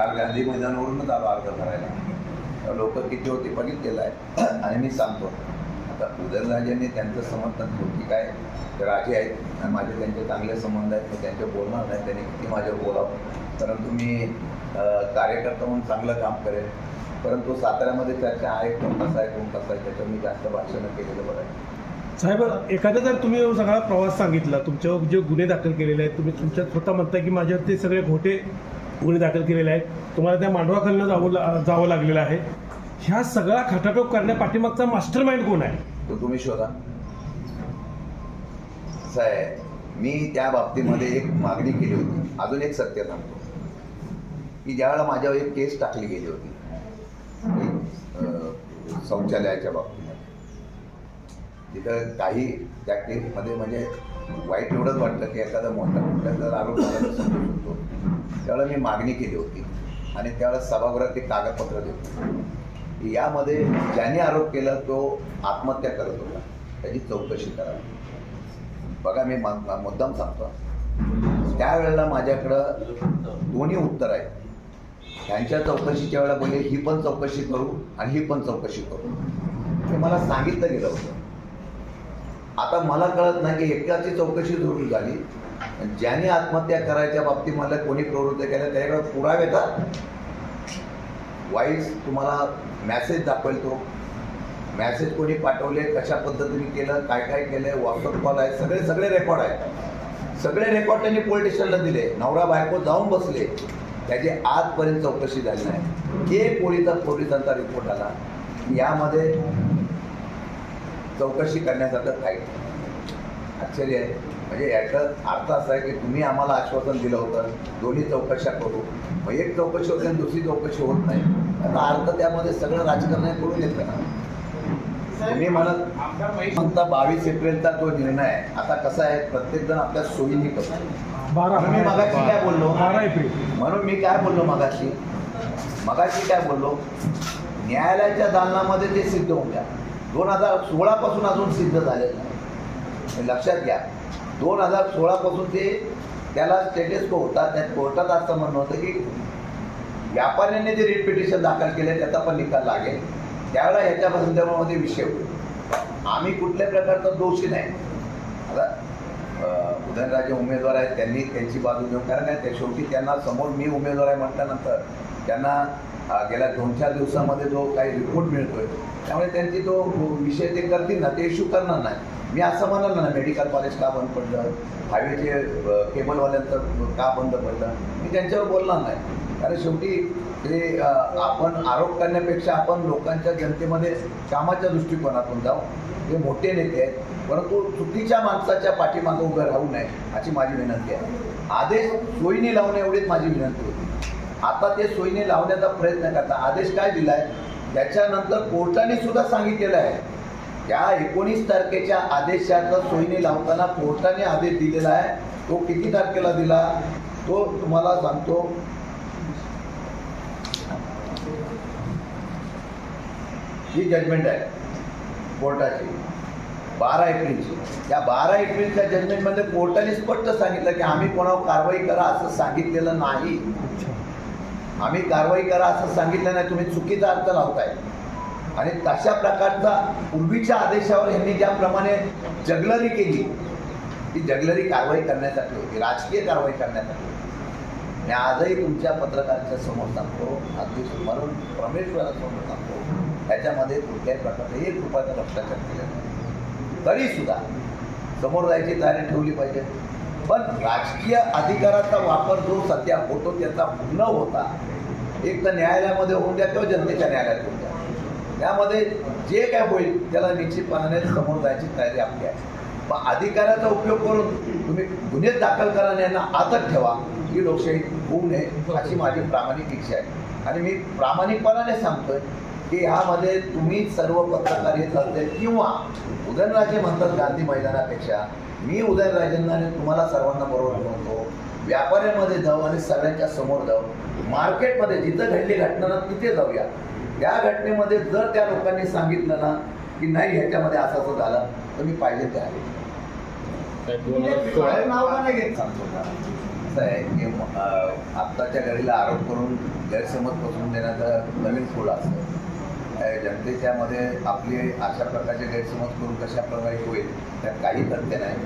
काल गांधी मैदानावरूनच आलो अर्ज भरायला लोक किती होते बघितलेलं आहे. आणि मी सांगतो. आता उदयनराजांनी त्यांचं समर्थन होती काय? राजे आहेत. आणि माझे त्यांचे चांगले संबंध आहेत. मी त्यांचे बोलणार नाही. त्यांनी किती माझ्यावर बोलावं. परंतु मी कार्यकर्ता म्हणून चांगलं काम करेन परंतु साताऱ्यामध्ये चर्चा आहे. कोण कसा आहे कोण कसा आहे त्याच्यावर मी जास्त भाषणं केलेलं बरं आहे. साहेब एखादा जर तुम्ही सगळा प्रवास सांगितला तुमच्यावर जे गुन्हे दाखल केलेले आहेत तुम्ही तुमच्या स्वतः म्हणताय की माझ्यावर ते सगळे खोटे गुन्हे दाखल केलेले आहेत. तुम्हाला त्या मांडवाखालनं जावं जावं लागलेलं आहे. ह्या सगळा खटाटोप करण्या पाठीमागचा मास्टर माइंड कोण आहे? तो तुम्ही शोधा. असं आहे मी त्या बाबतीमध्ये एक मागणी केली होती. अजून एक सत्य सांगतो. की ज्यावेळेला माझ्यावर एक केस टाकली गेली होती शौचालयाच्या बाबतीत तिथं काही त्या केसमध्ये म्हणजे वाईट एवढंच वाटलं की एखादा मोठा कुठला जर आरोप झाला तर समजू शकतो. त्यावेळेला मी मागणी केली होती आणि त्यावेळेला सभागृहात ते कागदपत्र देतो यामध्ये ज्याने आरोप केला तो आत्महत्या करत होता. त्याची चौकशी करावी. बघा मी मुद्दाम सांगतो. त्यावेळेला माझ्याकडं दोन्ही उत्तर आहेत. त्यांच्या चौकशीच्या वेळेला बोलले ही पण चौकशी करू आणि ही पण चौकशी करू. हे मला सांगितलं गेलं होतं. आता मला कळत नाही की एकाची चौकशी जरूर झाली. ज्याने आत्महत्या करायच्या बाबतीमध्ये कोणी प्रवृत्त केल्या त्याच्याकडे पुरावे येतात वाईस तुम्हाला मॅसेज दाखवेल तो मॅसेज कोणी पाठवले कशा पद्धतीने केलं काय काय केलं व्हॉट्सअप कॉल आहे सगळे सगळे रेकॉर्ड आहेत. सगळे रेकॉर्ड त्यांनी पोलीस स्टेशनला दिले. नवरा बायको जाऊन बसले. त्याची आजपर्यंत चौकशी झाली नाही. एक पोळीचा पोलिसांचा रिपोर्ट आला. यामध्ये चौकशी करण्यासारखं काही. आश्चर्य आहे. म्हणजे याचा अर्थ असा आहे की तुम्ही आम्हाला आश्वासन दिलं होतं दोन्ही चौकशा करू. मग एक चौकशी होते आणि दुसरी चौकशी होत नाही. आता अर्थ त्यामध्ये सगळं राजकारण करून येतं ना. तुम्ही म्हणत म्हणता बावीस एप्रिलचा जो निर्णय आहे आता कसा आहे? प्रत्येक जण आपल्या सोयीने करतो. म्हणून मी मगाशी काय बोललो? म्हणून मी काय बोललो मगाशी? मगाशी काय बोललो? न्यायालयाच्या दालनामध्ये ते सिद्ध होऊन द्या. दोन हजार सोळापासून अजून सिद्ध झालेलं नाही. लक्षात घ्या. दोन हजार सोळापासून ते त्याला स्टेटस को होता. त्या कोर्टात असं म्हणणं होतं की व्यापाऱ्यांनी जे रिट पिटिशन दाखल केले त्याचा पण निकाल लागेल. त्यावेळेला ह्याच्यापासून त्यामुळे विषय होईल. आम्ही कुठल्याही प्रकारचा दोषी नाही. आता उदयनराजे उमेदवार आहेत त्यांनी त्यांची बाजू घेऊन कारण काय त्या शेवटी त्यांना समोर मी उमेदवार आहे म्हटल्यानंतर त्यांना गेल्या दोन चार दिवसामध्ये जो काही रिपोर्ट मिळतोय त्यामुळे त्यांची तो विषय ते करतील ना ते इश्यू करणार नाही. मी असं म्हणाल ना मेडिकल कॉलेज का बंद पडलं? हायवेचे केबलवाल्यांचं का बंद पडलं? मी त्यांच्यावर बोलणार नाही. कारण शेवटी ते आपण आरोप करण्यापेक्षा आपण लोकांच्या जनतेमध्ये कामाच्या दृष्टिकोनातून जाऊ. ते मोठे नेते आहेत. परंतु चुकीच्या माणसाच्या पाठीमागं उभं राहू नये अशी माझी विनंती आहे. आदेश सोयीने लावणे एवढीच माझी विनंती होती. आता ते सोयीने लावण्याचा प्रयत्न करता. आदेश काय दिला आहे त्याच्यानंतर कोर्टाने सुद्धा सांगितलेलं आहे. त्या एकोणीस तारखेच्या आदेशाचा सोयीने लावताना कोर्टाने आदेश दिलेला आहे. तो किती तारखेला दिला? तो तुम्हाला सांगतो. ही जजमेंट आहे कोर्टाची. बारा एप्रिलची. त्या बारा एप्रिलच्या जजमेंटमध्ये कोर्टाने स्पष्ट सांगितलं की आम्ही कोणावर कारवाई करा असं सांगितलेलं नाही. आम्ही कारवाई करा असं सांगितलं नाही तुम्ही चुकीचा अर्थ लावताय. आणि तशा प्रकारचा पूर्वीच्या आदेशावर यांनी ज्याप्रमाणे जगलरी केली ती जगलरी कारवाई करण्यासाठी होती राजकीय कारवाई करण्यासाठी मी आजही तुमच्या पत्रकारांच्या समोर सांगतो अगदी म्हणून परमेश्वरासमोर सांगतो त्याच्यामध्ये कुठल्याही प्रकारचा एक रुपयाचा भ्रष्टाचार केला नाही. तरी सुद्धा समोर जायची तयारी ठेवली पाहिजे. पण राजकीय अधिकाराचा वापर जो सध्या होतो त्याचा न होता एक तर न्यायालयामध्ये होऊन द्या किंवा जनतेच्या न्यायालयात होऊन द्या. त्यामध्ये जे काय होईल त्याला निश्चितपणाने समोर जायची तयारी आपली आहे. मग अधिकाराचा उपयोग करून तुम्ही गुन्हे दाखल करा यांना आतच ठेवा ही लोकशाही होऊ नये अशी माझी प्रामाणिक इच्छा आहे. आणि मी प्रामाणिकपणाने सांगतोय की ह्यामध्ये तुम्ही सर्व पत्रकार येत असते किंवा उदयनराजे म्हणतात गांधी मैदानापेक्षा मी उदयनराजेंना आणि तुम्हाला सर्वांना बरोबर म्हणतो व्यापाऱ्यांमध्ये जाऊ आणि सगळ्यांच्या समोर जाऊ. मार्केटमध्ये जिथं घडली घटना ना तिथे जाऊया. त्या घटनेमध्ये जर त्या लोकांनी सांगितलं ना की नाही ह्याच्यामध्ये असं असं झालं तर मी पाहिजे ते आहे. आत्ताच्या घडीला आरोप करून गैरसमज पसरून देण्याचं नवीन फूल असतं. जनतेच्या मध्ये आपले अशा प्रकारचे गैरसमज करून कशा प्रकारे होईल? त्यात काही तथ्य नाही.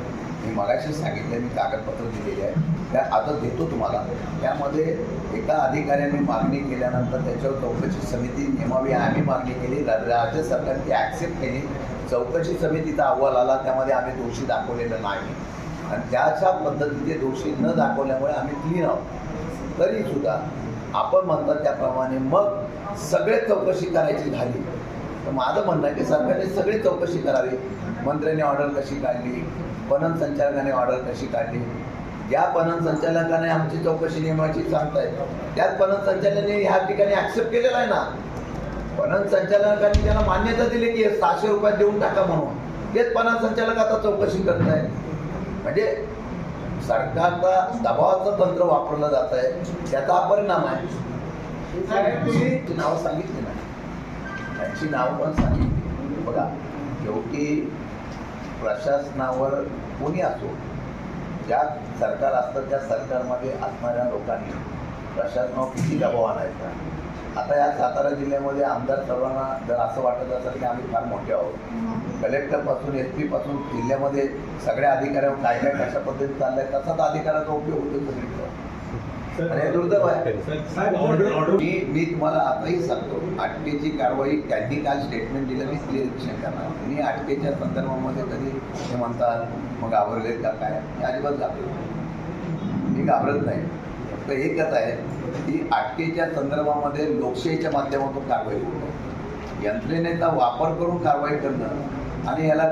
मी मगाशी सांगितले मी कागदपत्र दिलेली आहे. त्या आता देतो तुम्हाला. त्यामध्ये एका अधिकाऱ्याने मागणी केल्यानंतर त्याच्यावर चौकशी समिती नेमावी आम्ही मागणी केली. राज्य सरकारने ती ॲक्सेप्ट केली. चौकशी समितीचा अहवाल आला. त्यामध्ये आम्ही दोषी दाखवलेलं नाही. आणि त्याच्या पद्धतीचे दोषी न दाखवल्यामुळे आम्ही क्लीन आहोत. तरीसुद्धा आपण म्हणतात त्याप्रमाणे मग सगळे चौकशी करायची झाली. तर माझं म्हणणं आहे की सरकारने सगळी चौकशी करावी. मंत्र्यांनी ऑर्डर कशी काढली? पणन संचालकाने ऑर्डर कशी काढली? ज्या पणन संचालकाने आमची चौकशी नेमवायची सांगतायत. त्याच पणन संचालकाने ह्या ठिकाणी ऍक्सेप्ट केलेला आहे ना? पणन संचालकांनी त्याला मान्यता दिली की हे सहाशे रुपयात देऊन टाका म्हणून. तेच पणन संचालक आता चौकशी करत आहे म्हणजे सरकारचा दबावाचं तंत्र वापरलं जात आहे त्याचा परिणाम आहे. नावं सांगितली ना. त्यांची नावं पण सांगितली बघा शेवटी प्रशासनावर कोणी असो ज्या सरकार असतं त्या सरकारमध्ये असणाऱ्या लोकांनी प्रशासनावर किती दबाव आणायचा? आता या सातारा जिल्ह्यामध्ये आमदार सर्वांना जर असं वाटत असेल की आम्ही फार मोठे आहोत कलेक्टरपासून एस पीपासून जिल्ह्यामध्ये सगळ्या अधिकाऱ्यांवर काय काय कशा पद्धतीने चाललंय तसाच अधिकाराचा उपयोग होतो सगळीकडे. हे दुर्दैव आहे. ऑर्डर मी मी तुम्हाला आताही सांगतो अटकेची कारवाई त्यांनी काल स्टेटमेंट दिलं मी क्लिअरिफिकेशन करणार. मी अटकेच्या संदर्भामध्ये कधी हे म्हणतात मग घाबरलेत का काय? मी अजिबात घाबरलो मी घाबरत नाही. फक्त एकच आहे की अटकेच्या संदर्भामध्ये लोकशाहीच्या माध्यमातून कारवाई होते यंत्रणेचा वापर करून कारवाई करणं आणि याला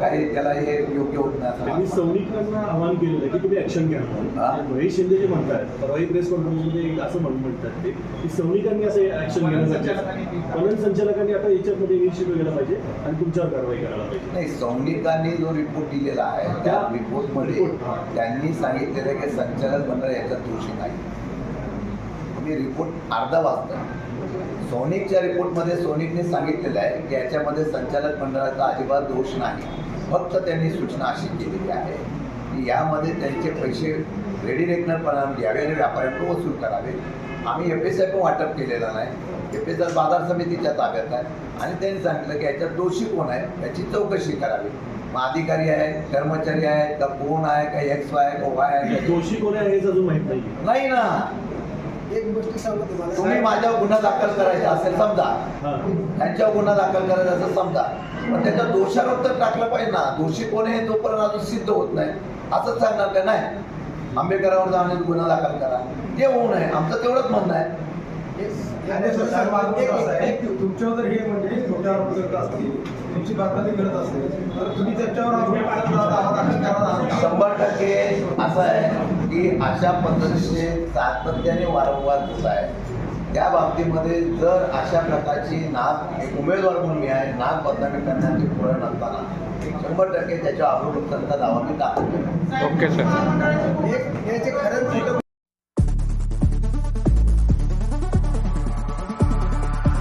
काही त्याला हे योग्य होत नाही सैनिकांना आवाहन केलेलं आहे की तुम्ही ऍक्शन घ्या हा. महेश शिंदे जे म्हणतात परवाही प्रेस कॉन्फरन्समध्ये असं म्हणून म्हणतात ते की सैनिकांनी असं ऍक्शन घेणं गरजेचं. पणन संचालकांनी आता याच्यामध्ये इनिशिएटिव्ह गेला पाहिजे आणि तुमच्यावर कारवाई करायला पाहिजे नाही सैनिकांनी जो रिपोर्ट दिलेला आहे त्या रिपोर्टमध्ये रिपोर्ट. त्यांनी सांगितलेलं आहे की संचालक मंडळ याच्यात दोषी नाही मी रिपोर्ट अर्धा वाचतो सोनिकच्या रिपोर्टमध्ये सोनिकने सांगितलेलं आहे की याच्यामध्ये संचालक मंडळाचा अजिबात दोष नाही. फक्त त्यांनी सूचना अशी केलेली आहे की यामध्ये त्यांचे पैसे रेडी रेकनरपणा घ्यावे आणि व्यापाऱ्यांकडून वसूल करावे. आम्ही एफ एस आय पण वाटप केलेलं नाही. एफ एस आय बाजार समितीच्या ताब्यात आहे. आणि त्यांनी सांगितलं की याच्यात दोषी कोण आहे याची चौकशी करावी. मग अधिकारी आहेत कर्मचारी आहेत का कोण आहे का एक्स वाय का वाय आहे दोषी कोण आहे हेच अजून माहीत नाही ना. गोष्ट सांगतो तुम्हाला तुम्ही माझ्यावर गुन्हा दाखल करायचा असेल समजा. त्यांच्यावर गुन्हा दाखल करायचा असेल समजा. पण त्याच्या दोषारोप तर टाकलं पाहिजे ना. दोषी कोण आहे तोपर्यंत अजून सिद्ध होत नाही. असंच सांगणार का? नाही. आंबेडकरांवर जाऊन गुन्हा दाखल करा. ते होऊ नये. आमचं तेवढंच म्हणणं आहे. तुमच्यावर जर हे म्हणजे करत असतील तुमची बातमी करत असेल तर तुम्ही त्याच्यावर शंभर टक्के असं आहे की अशा पद्धतीने सातत्याने वारंवार होत आहे. त्या बाबतीमध्ये जर अशा प्रकारची नाक एक उमेदवार म्हणून मी आहे नाक बदनामी करण्याची पुढे नसताना शंभर टक्के त्याच्या अभिवृत्तांचा दावा मी दाखवतो ओके सर